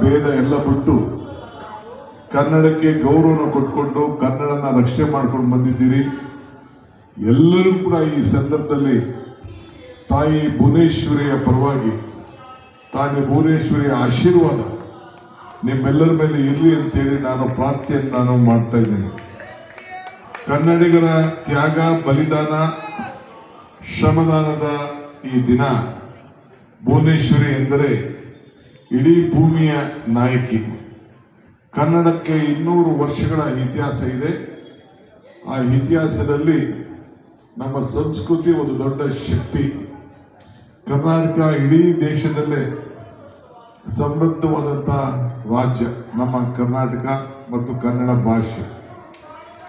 ಭೇದ ಎಲ್ಲ ಬಿಟ್ಟು ಕನ್ನಡಕ್ಕೆ ಗೌರವನ ಕೊಟ್ಕೊಂಡು ಕನ್ನಡನ ರಕ್ಷಣೆ ಮಾಡ್ಕೊಂಡು ಬಂದಿದ್ದೀರಿ. ಎಲ್ಲರೂ ಕೂಡ ಈ ಸಂದರ್ಭದಲ್ಲಿ ತಾಯಿ ಭುವನೇಶ್ವರಿಯ ಪರವಾಗಿ, ತಾಯಿ ಭುವನೇಶ್ವರಿಯ ಆಶೀರ್ವಾದ ನಿಮ್ಮೆಲ್ಲರ ಮೇಲೆ ಇರಲಿ ಅಂತೇಳಿ ನಾನು ಪ್ರಾರ್ಥನೆಯನ್ನು ನಾನು ಮಾಡ್ತಾ ಇದ್ದೇನೆ. ಕನ್ನಡಿಗರ ತ್ಯಾಗ, ಬಲಿದಾನ, ಶ್ರಮದಾನದ ಈ ದಿನ ಭುವನೇಶ್ವರಿ ಎಂದರೆ ಇಡೀ ಭೂಮಿಯ ನಾಯಕಿ. ಕನ್ನಡಕ್ಕೆ ಇನ್ನೂರು ವರ್ಷಗಳ ಇತಿಹಾಸ ಇದೆ. ಆ ಇತಿಹಾಸದಲ್ಲಿ ನಮ್ಮ ಸಂಸ್ಕೃತಿ ಒಂದು ದೊಡ್ಡ ಶಕ್ತಿ. ಕರ್ನಾಟಕ ಇಡೀ ದೇಶದಲ್ಲೇ ಸಮೃದ್ಧವಾದಂಥ ರಾಜ್ಯ ನಮ್ಮ ಕರ್ನಾಟಕ ಮತ್ತು ಕನ್ನಡ ಭಾಷೆ.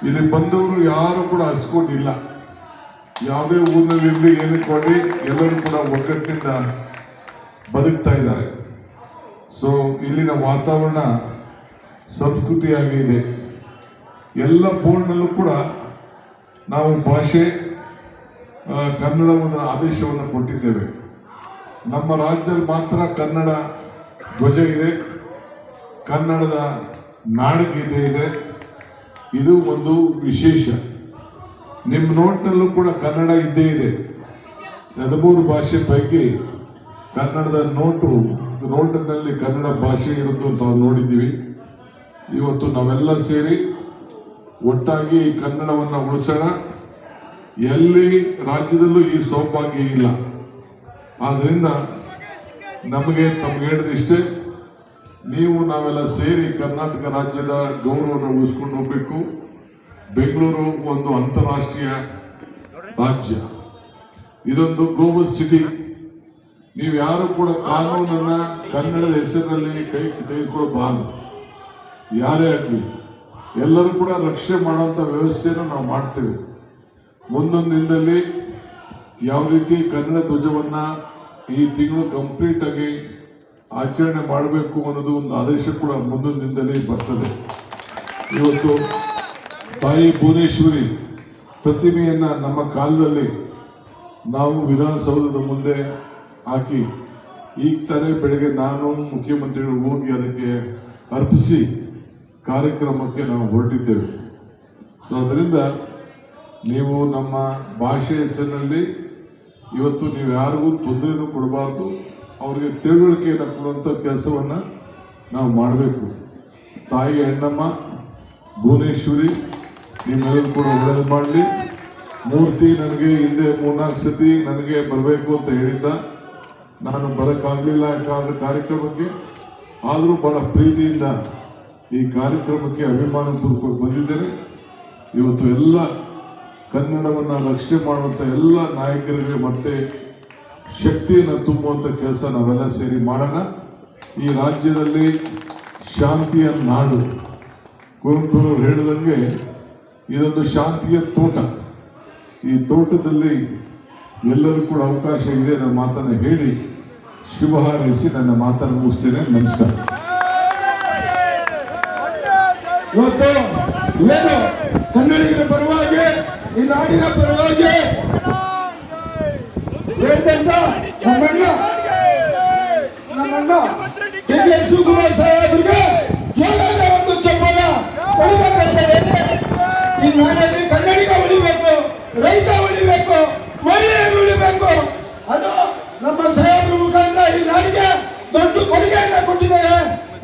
ಇಲ್ಲಿ ಬಂದವರು ಯಾರು ಕೂಡ ಹಸ್ಕೊಂಡಿಲ್ಲ. ಯಾವುದೇ ಊರಿನಲ್ಲಿ ಏನಕ್ಕೆ ಕೊಡಿ ಎಲ್ಲರೂ ಕೂಡ ಒಗ್ಗಟ್ಟಿನಿಂದ ಬದುಕ್ತಾ ಇದ್ದಾರೆ. ಸೊ ಇಲ್ಲಿನ ವಾತಾವರಣ ಸಂಸ್ಕೃತಿಯಾಗಿ ಇದೆ. ಎಲ್ಲ ಬೋರ್ಡ್ನಲ್ಲೂ ಕೂಡ ನಾವು ಭಾಷೆ ಕನ್ನಡ ಕನ್ನಡವನ್ನು ಆದೇಶವನ್ನು ಕೊಟ್ಟಿದ್ದೇವೆ. ನಮ್ಮ ರಾಜ್ಯದಲ್ಲಿ ಮಾತ್ರ ಕನ್ನಡ ಧ್ವಜ ಇದೆ. ಕನ್ನಡದ ನಾಡಗೀತೆ ಇದೆ. ಇದು ಒಂದು ವಿಶೇಷ. ನಿಮ್ಮ ನೋಟ್ನಲ್ಲೂ ಕೂಡ ಕನ್ನಡ ಇದ್ದೇ ಇದೆ. ಹದಿಮೂರು ಭಾಷೆ ಪೈಕಿ ಕನ್ನಡದ ನೋಟು ನೋಟಿನಲ್ಲಿ ಕನ್ನಡ ಭಾಷೆ ಇರೋದು ಅಂತ ನಾವು ನೋಡಿದ್ದೀವಿ. ಇವತ್ತು ನಾವೆಲ್ಲ ಸೇರಿ ಒಟ್ಟಾಗಿ ಈ ಕನ್ನಡವನ್ನು ಉಳಿಸೋಣ. ಎಲ್ಲಿ ರಾಜ್ಯದಲ್ಲೂ ಈ ಸೌಭಾಗ್ಯ ಇಲ್ಲ. ಆದ್ದರಿಂದ ನಮಗೆ ತಮ್ಗೆ ಹೇಳಿದಿಷ್ಟೇ ನೀವು ನಾವೆಲ್ಲ ಸೇರಿ ಕರ್ನಾಟಕ ರಾಜ್ಯದ ಗೌರವವನ್ನು ಉಳಿಸ್ಕೊಂಡು ಹೋಗ್ಬೇಕು. ಬೆಂಗಳೂರು ಒಂದು ಅಂತಾರಾಷ್ಟ್ರೀಯ ರಾಜ್ಯ. ಇದೊಂದು ಗ್ಲೋಬಲ್ ಸಿಟಿ. ನೀವು ಯಾರು ಕೂಡ ಕಾನೂನನ್ನ ಕನ್ನಡದ ಹೆಸರಿನಲ್ಲಿ ಕೈ ತೆಗೆದುಕೊಳ್ಬಾರ್ದು. ಯಾರೇ ಆಗಲಿ, ಎಲ್ಲರೂ ಕೂಡ ರಕ್ಷಣೆ ಮಾಡುವಂಥ ವ್ಯವಸ್ಥೆಯನ್ನು ನಾವು ಮಾಡ್ತೇವೆ. ಮುಂದೊಂದು ದಿನದಲ್ಲಿ ಯಾವ ರೀತಿ ಕನ್ನಡ ಧ್ವಜವನ್ನ ಈ ತಿಂಗಳು ಕಂಪ್ಲೀಟ್ ಆಗಿ ಆಚರಣೆ ಮಾಡಬೇಕು ಅನ್ನೋದು ಒಂದು ಆದೇಶ ಕೂಡ ಮುಂದೊಂದು ದಿನದಲ್ಲಿ ಬರ್ತದೆ. ಇವತ್ತು ತಾಯಿ ಭುವನೇಶ್ವರಿ ಪ್ರತಿಮೆಯನ್ನ ನಮ್ಮ ಕಾಲದಲ್ಲಿ ನಾವು ವಿಧಾನಸೌಧದ ಮುಂದೆ ಹಾಕಿ, ಈಗ ತಾನೇ ಬೆಳಗ್ಗೆ ನಾನು ಮುಖ್ಯಮಂತ್ರಿಗಳು ಹೋಗಿ ಅದಕ್ಕೆ ಅರ್ಪಿಸಿ ಕಾರ್ಯಕ್ರಮಕ್ಕೆ ನಾವು ಹೊರಟಿದ್ದೇವೆ. ಸೊ ಅದರಿಂದ ನೀವು ನಮ್ಮ ಭಾಷೆ ಹೆಸರಿನಲ್ಲಿ ಇವತ್ತು ನೀವು ಯಾರಿಗೂ ತೊಂದರೆನೂ ಕೊಡಬಾರ್ದು. ಅವರಿಗೆ ತಿಳುವಳಿಕೆಯನ್ನು ಕೊಡುವಂಥ ಕೆಲಸವನ್ನು ನಾವು ಮಾಡಬೇಕು. ತಾಯಿ ಹೆಣ್ಣಮ್ಮ ಭುವನೇಶ್ವರಿ, ನಿಮ್ಮೆಲ್ಲರೂ ಕೂಡ ಒಳ್ಳೇದು ಮಾಡಲಿ. ಮೂರ್ತಿ ನನಗೆ ಹಿಂದೆ ಮೂರ್ನಾಲ್ಕು ಸತಿ ನನಗೆ ಬರಬೇಕು ಅಂತ ಹೇಳಿದ್ದ. ನಾನು ಬರೋಕ್ಕಾಗಲಿಲ್ಲ ಕಾರಣ ಕಾರ್ಯಕ್ರಮಕ್ಕೆ, ಆದರೂ ಬಹಳ ಪ್ರೀತಿಯಿಂದ ಈ ಕಾರ್ಯಕ್ರಮಕ್ಕೆ ಅಭಿಮಾನ ಪೂರ್ವಕವಾಗಿ ಬಂದಿದ್ದೇನೆ. ಇವತ್ತು ಎಲ್ಲ ಕನ್ನಡವನ್ನು ರಕ್ಷಣೆ ಮಾಡುವಂಥ ಎಲ್ಲ ನಾಯಕರಿಗೆ ಮತ್ತೆ ಶಕ್ತಿಯನ್ನು ತುಂಬುವಂಥ ಕೆಲಸ ನಾವೆಲ್ಲ ಸೇರಿ ಮಾಡೋಣ. ಈ ರಾಜ್ಯದಲ್ಲಿ ಶಾಂತಿಯ ನಾಡು. ಕುವೆಂಪುರವ್ರು ಹೇಳಿದಂಗೆ ಇದೊಂದು ಶಾಂತಿಯ ತೋಟ. ಈ ತೋಟದಲ್ಲಿ ಎಲ್ಲರೂ ಕೂಡ ಅವಕಾಶ ಇದೆ ನನ್ನ ಮಾತನ್ನು ಹೇಳಿ ಶುಭ ಹಾರೈಸಿ ನನ್ನ ಮಾತನ್ನು ಮುಗಿಸ್ತೇನೆ. ನಮಸ್ಕಾರ. ಇವತ್ತು ಏನು? ಕನ್ನಡಿಗರ ಪರವಾಗಿ, ಈ ನಾಡಿನ ಪರವಾಗಿ ನಮ್ಮಣ್ಣ ನಮ್ಮಣ್ಣ ಡಿ ಕೆ ಶಿವಕುಮಾರ್ ಸಾಹೇಬ್ರಿಗೆ ಜೋರಾದ ಒಂದು ಚಪ್ಪಲ ಹೊಡಿಬೇಕಂತ ಈ ನಾಡಲ್ಲಿ ಕನ್ನಡಿಗ ಉಳಿಬೇಕು ರೈತ ಉಳಿಬೇಕು ಮಹಿಳೆಯರು ಉಳಿಬೇಕು ಅದು ನಮ್ಮ ಸಾಹೇಬ್ರ ಮುಖಾಂತರ ಈ ನಾಡಿಗೆ ದೊಡ್ಡ ಕೊಡುಗೆಯನ್ನ ಕೊಟ್ಟಿದ್ದಾರೆ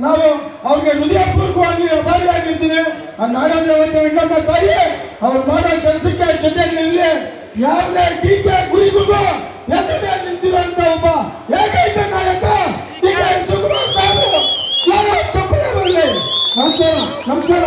ನಾವು ಅವ್ರಿಗೆ ಹೃದಯಪೂರ್ವಕವಾಗಿ ಆಭಾರಿಯಾಗಿರ್ತೀನಿ ಆ ನಾಡದೇವತೆ ಹೆಣ್ಣಮ್ಮ ತಾಯಿ, ಅವ್ರು ಮಾಡೋ ಕೆಲಸಕ್ಕೆ ಜೊತೆ ನಿಲ್ಲಿ. ಯಾವುದೇ ಟೀಕೆ ಗುರಿಗೂ ಎದುರೇ ನಿಂತಿರುವಂತ ಒಬ್ಬ ಏಕೈಕ ನಾಯಕ ಡಿ ಸಾಹೇಬ್ ಚಪ್ಪಲೆ ಬರಲಿ. ನಮಸ್ಕಾರ. ನಮಸ್ಕಾರ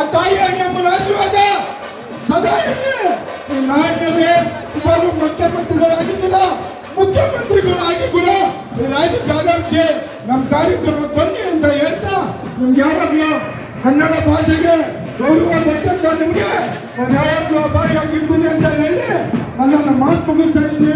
ಆ ತಾಯಿ ನಮ್ಮನ್ನ ಆಶೀರ್ವಾದ. ಸದಾ ಇರಲಿ. ಈ ನಾಡಿನಲ್ಲಿ ಇವಾಗ ಮುಖ್ಯಮಂತ್ರಿಗಳಾಗಿದ್ದಿಲ್ಲ ಮುಖ್ಯಮಂತ್ರಿಗಳಾಗಿ ಕೂಡ ಈ ರಾಜ್ಯಕ್ಕಾಕಾಂಕ್ಷೆ ನಮ್ಮ ಕಾರ್ಯಕ್ರಮಕ್ಕೆ ಬನ್ನಿ ಅಂತ ಹೇಳ್ತಾ ನಿಮ್ಗೆ ಯಾವಾಗಲೂ ಕನ್ನಡ ಭಾಷೆಗೆ ಗೌರವ ಕೊಟ್ಟಂತ ನಿಮಗೆ. ನಾನು ಯಾವಾಗಲೂ ಬಾಯಿ ಅಂತ ಹೇಳಿ ನನ್ನನ್ನು ಮಾತು ಮುಗಿಸ್ತಾ ಇದ್ದೀನಿ.